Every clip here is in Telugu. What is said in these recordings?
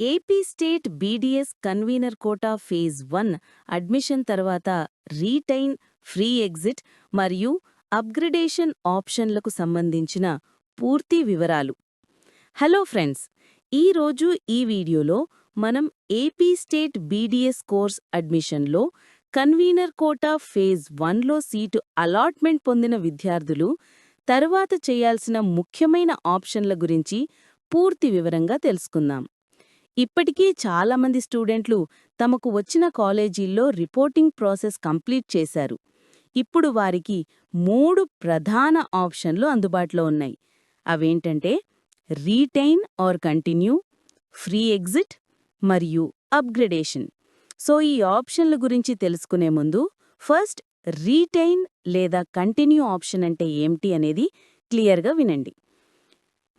AP state BDS convenor quota phase one admission తర్వాత రీటైన్ ఫ్రీ ఎగ్జిట్ మరియు అప్గ్రేడేషన్ ఆప్షన్లకు సంబంధించిన పూర్తి వివరాలు. హలో ఫ్రెండ్స్ ఈ రోజు ఈ వీడియోలో మనం ఏపీ స్టేట్ బీడీఎస్ కోర్స్ అడ్మిషన్లో కన్వీనర్ కోటా ఫేజ్ వన్లో సీటు అలాట్మెంట్ పొందిన విద్యార్థులు తరువాత చేయాల్సిన ముఖ్యమైన ఆప్షన్ల గురించి పూర్తి వివరంగా తెలుసుకుందాం. ఇప్పటికీ చాలామంది స్టూడెంట్లు తమకు వచ్చిన కాలేజీల్లో రిపోర్టింగ్ ప్రాసెస్ కంప్లీట్ చేశారు. ఇప్పుడు వారికి మూడు ప్రధాన ఆప్షన్లు అందుబాటులో ఉన్నాయి. అవేంటంటే retain or continue free exit మరియు అప్గ్రేడేషన్. సో ఈ ఆప్షన్ల గురించి తెలుసుకునే ముందు ఫస్ట్ రీటైన్ లేదా కంటిన్యూ ఆప్షన్ అంటే ఏమిటి అనేది క్లియర్గా వినండి.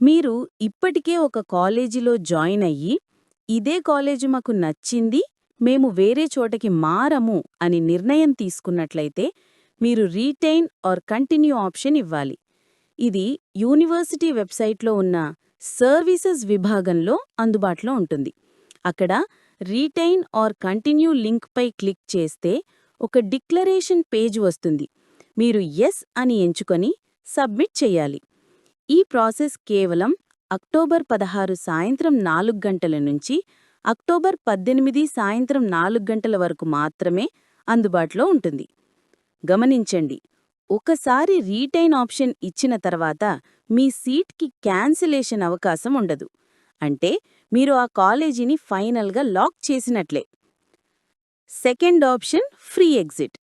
మీరు ఇప్పటికే ఒక కాలేజీలో జాయిన్ అయ్యి ఇదే కాలేజీ మాకు నచ్చింది మేము వేరే చోటకి మారము అని నిర్ణయం తీసుకున్నట్లయితే మీరు రీటైన్ ఆర్ కంటిన్యూ ఆప్షన్ ఇవ్వాలి. ఇది యూనివర్సిటీ వెబ్సైట్లో ఉన్న సర్వీసెస్ విభాగంలో అందుబాటులో ఉంటుంది. అక్కడ రీటైన్ ఆర్ కంటిన్యూ లింక్పై క్లిక్ చేస్తే ఒక డిక్లరేషన్ పేజ్ వస్తుంది. మీరు ఎస్ అని ఎంచుకొని సబ్మిట్ చెయ్యాలి ఈ ప్రాసెస్ కేవలం అక్టోబర్ పదహారు సాయంత్రం నాలుగు గంటల నుంచి అక్టోబర్ పద్దెనిమిది సాయంత్రం నాలుగు గంటల వరకు మాత్రమే అందుబాటులో ఉంటుంది. గమనించండి ఒకసారి రీటైన్ ఆప్షన్ ఇచ్చిన తర్వాత మీ సీట్కి క్యాన్సిలేషన్ అవకాశం ఉండదు. అంటే మీరు ఆ కాలేజీని ఫైనల్గా లాక్ చేసినట్లే. Second option free exit.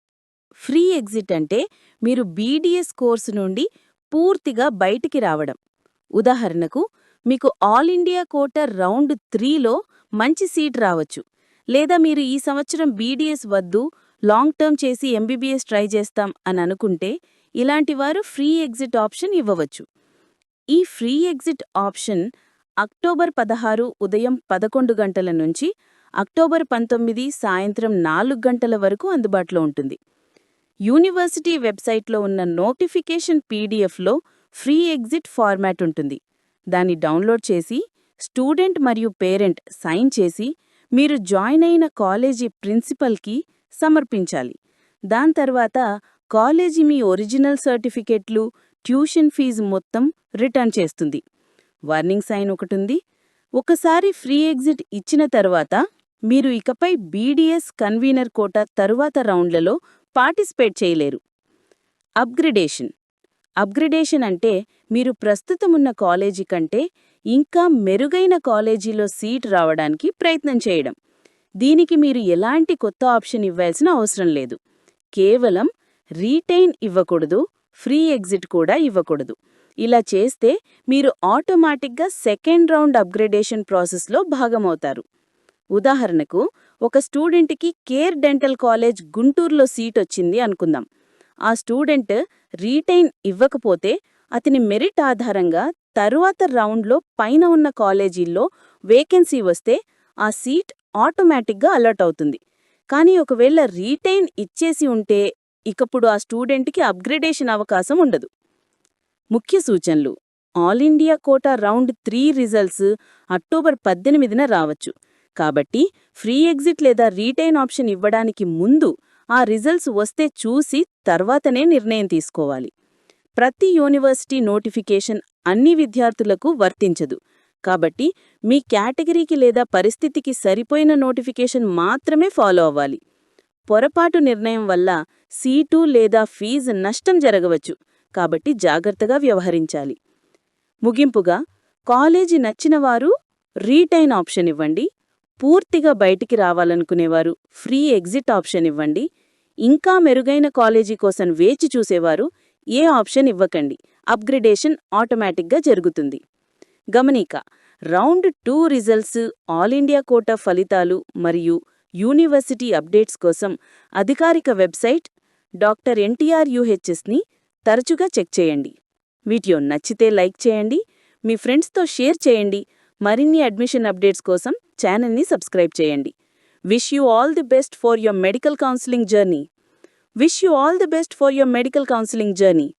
Free exit అంటే మీరు బీడీఎస్ కోర్సు నుండి పూర్తిగా బయటికి రావడం. ఉదాహరణకు మీకు ఆల్ ఇండియా కోటర్ రౌండ్ త్రీలో మంచి సీట్ రావచ్చు. లేదా మీరు ఈ సంవత్సరం బీడీఎస్ వద్దు లాంగ్ టర్మ్ చేసి ఎంబీబీఎస్ ట్రై చేస్తాం అని అనుకుంటే ఇలాంటి వారు ఫ్రీ ఎగ్జిట్ ఆప్షన్ ఇవ్వవచ్చు. ఈ ఫ్రీ ఎగ్జిట్ ఆప్షన్ అక్టోబర్ పదహారు ఉదయం పదకొండు గంటల నుంచి అక్టోబర్ పంతొమ్మిది సాయంత్రం నాలుగు గంటల వరకు అందుబాటులో ఉంటుంది. యూనివర్సిటీ వెబ్సైట్లో ఉన్న నోటిఫికేషన్ పీడిఎఫ్లో ఫ్రీ ఎగ్జిట్ ఫార్మాట్ ఉంటుంది. దాన్ని డౌన్లోడ్ చేసి స్టూడెంట్ మరియు పేరెంట్ సైన్ చేసి మీరు జాయిన్ అయిన కాలేజీ ప్రిన్సిపల్కి సమర్పించాలి. దాని తర్వాత కాలేజీ మీ ఒరిజినల్ సర్టిఫికెట్లు ట్యూషన్ ఫీజు మొత్తం రిటర్న్ చేస్తుంది. వార్నింగ్ సైన్ ఒకటుంది. ఒకసారి ఫ్రీ ఎగ్జిట్ ఇచ్చిన తర్వాత మీరు ఇకపై బీడీఎస్ కన్వీనర్ కోట తరువాత రౌండ్లలో పార్టిసిపేట్ చేయలేరు. అప్గ్రేడేషన్. అప్గ్రేడేషన్ అంటే మీరు ప్రస్తుతమున్న కాలేజీ కంటే ఇంకా మెరుగైన కాలేజీలో సీట్ రావడానికి ప్రయత్నం చేయడం. దీనికి మీరు ఎలాంటి కొత్త ఆప్షన్ ఇవ్వాల్సిన అవసరం లేదు. కేవలం రీటైన్ ఇవ్వకూడదు ఫ్రీ ఎగ్జిట్ కూడా ఇవ్వకూడదు. ఇలా చేస్తే మీరు ఆటోమాటిక్గా సెకండ్ రౌండ్ అప్గ్రేడేషన్ ప్రాసెస్లో భాగమవుతారు. ఉదాహరణకు ఒక స్టూడెంట్కి కేర్ డెంటల్ కాలేజ్ గుంటూరులో సీట్ వచ్చింది అనుకుందాం. ఆ స్టూడెంట్ రీటైన్ ఇవ్వకపోతే అతని మెరిట్ ఆధారంగా తరువాత రౌండ్లో పైన ఉన్న కాలేజీల్లో వేకెన్సీ వస్తే ఆ సీట్ ఆటోమేటిక్గా అలర్ట్ అవుతుంది. కానీ ఒకవేళ రీటైన్ ఇచ్చేసి ఉంటే ఇకప్పుడు ఆ స్టూడెంట్కి అప్గ్రేడేషన్ అవకాశం ఉండదు. ముఖ్య సూచనలు. All India quota round three results October పద్దెనిమిదిన రావచ్చు. కాబట్టి ఫ్రీ ఎగ్జిట్ లేదా రీటైన్ ఆప్షన్ ఇవ్వడానికి ముందు ఆ రిజల్ట్స్ వస్తే చూసి తర్వాతనే నిర్ణయం తీసుకోవాలి. ప్రతి యూనివర్సిటీ నోటిఫికేషన్ అన్ని విద్యార్థులకు వర్తించదు. కాబట్టి మీ కేటగిరీకి లేదా పరిస్థితికి సరిపోయిన నోటిఫికేషన్ మాత్రమే ఫాలో అవ్వాలి. పొరపాటు నిర్ణయం వల్ల సీటు లేదా ఫీజు నష్టం జరగవచ్చు. కాబట్టి జాగ్రత్తగా వ్యవహరించాలి. ముగింపుగా కాలేజీ నచ్చినవారు రీటైన్ ఆప్షన్ ఇవ్వండి. పూర్తిగా బయటికి రావాలనుకునేవారు ఫ్రీ ఎగ్జిట్ ఆప్షన్ ఇవ్వండి. ఇంకా మెరుగైన కాలేజీ కోసం వేచి చూసేవారు ఏ ఆప్షన్ ఇవ్వకండి. అప్గ్రేడేషన్ ఆటోమేటిక్గా జరుగుతుంది. గమనిక round two results all India quota ఫలితాలు మరియు యూనివర్సిటీ అప్డేట్స్ కోసం అధికారిక వెబ్సైట్ డాక్టర్ ఎన్టీఆర్ యూహెచ్ఎస్ని తరచుగా చెక్ చేయండి. వీడియో నచ్చితే లైక్ చేయండి మీ ఫ్రెండ్స్తో షేర్ చేయండి మరిన్ని అడ్మిషన్ అప్డేట్స్ కోసం ఛానల్ని సబ్స్క్రైబ్ చేయండి. Wish you all the best for your medical counseling journey. Wish you all the best for your medical counseling journey.